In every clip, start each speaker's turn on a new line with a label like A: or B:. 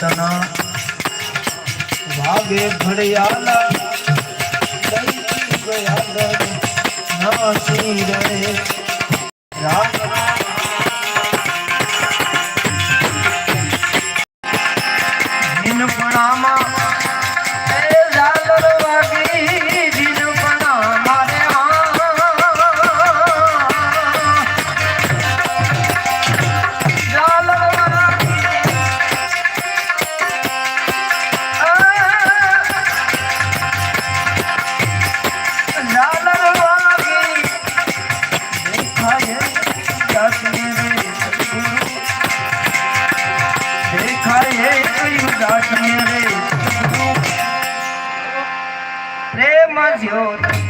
A: ચેતના ભાગે ઘડિયાલા નાસી રે રામ ઉદાસીએ રે પ્રેમ જ્યોતિ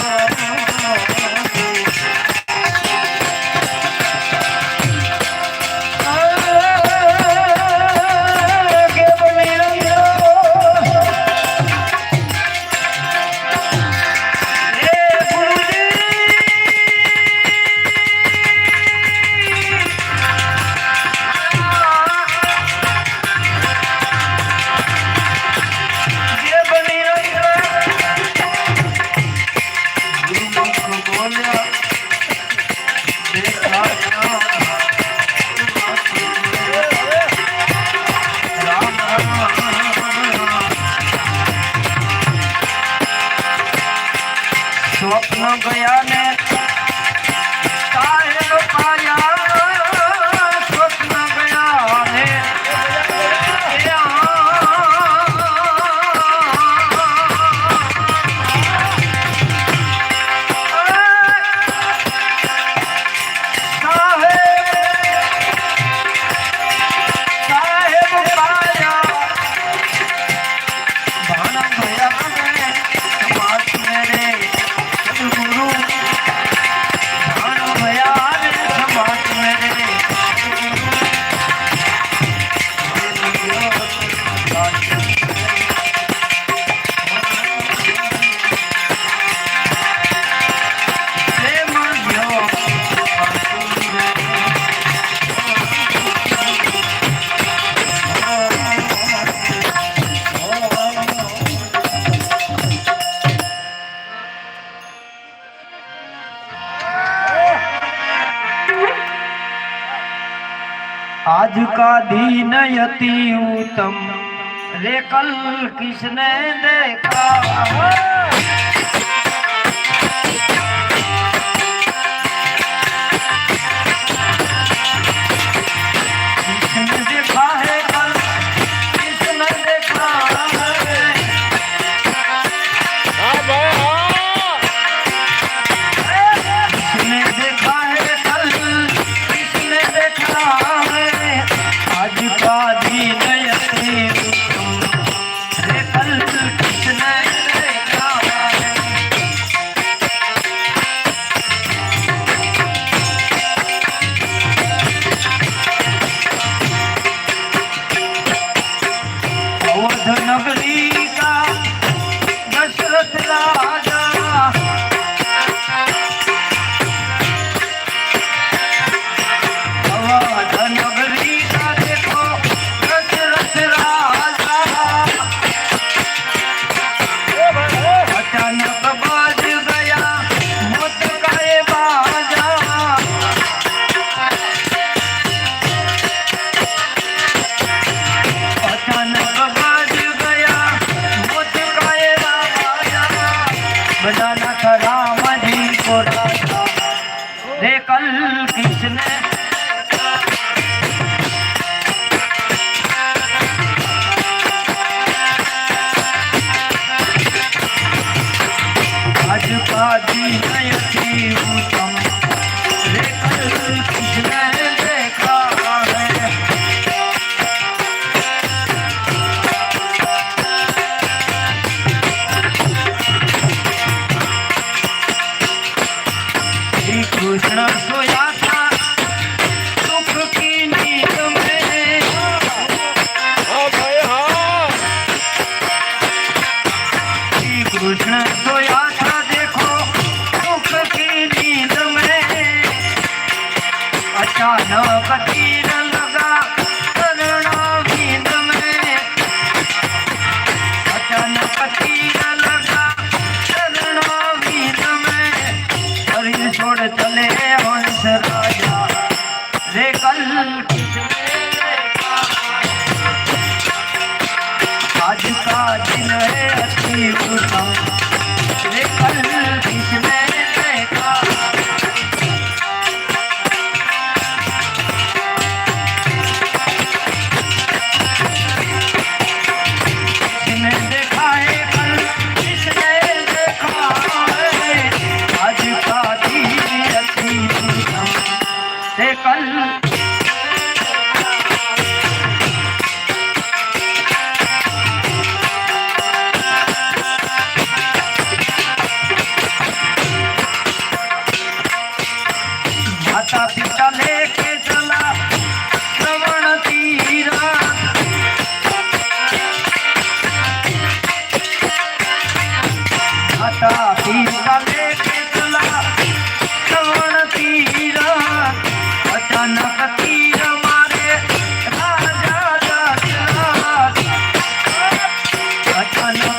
A: Bye. 그多了. स्वाधीनयति उत्तम रे कल किसने देखा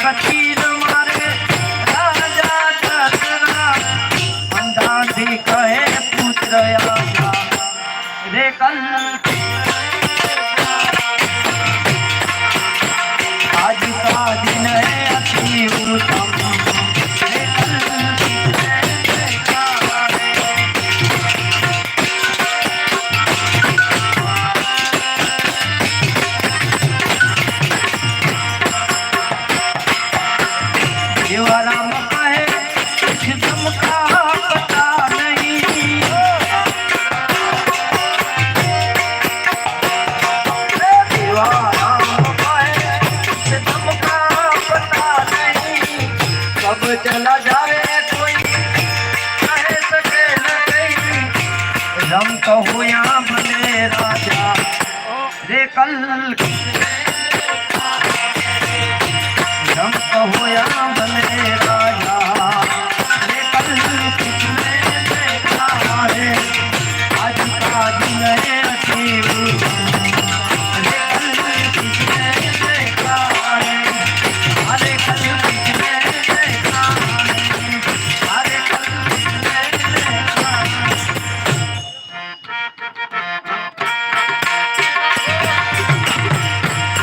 A: পাখির ચલા જાવે કોઈ કહે સકે ન કઈ. રમતો હું યા ભલે રાજા. રે કલ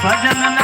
A: भजन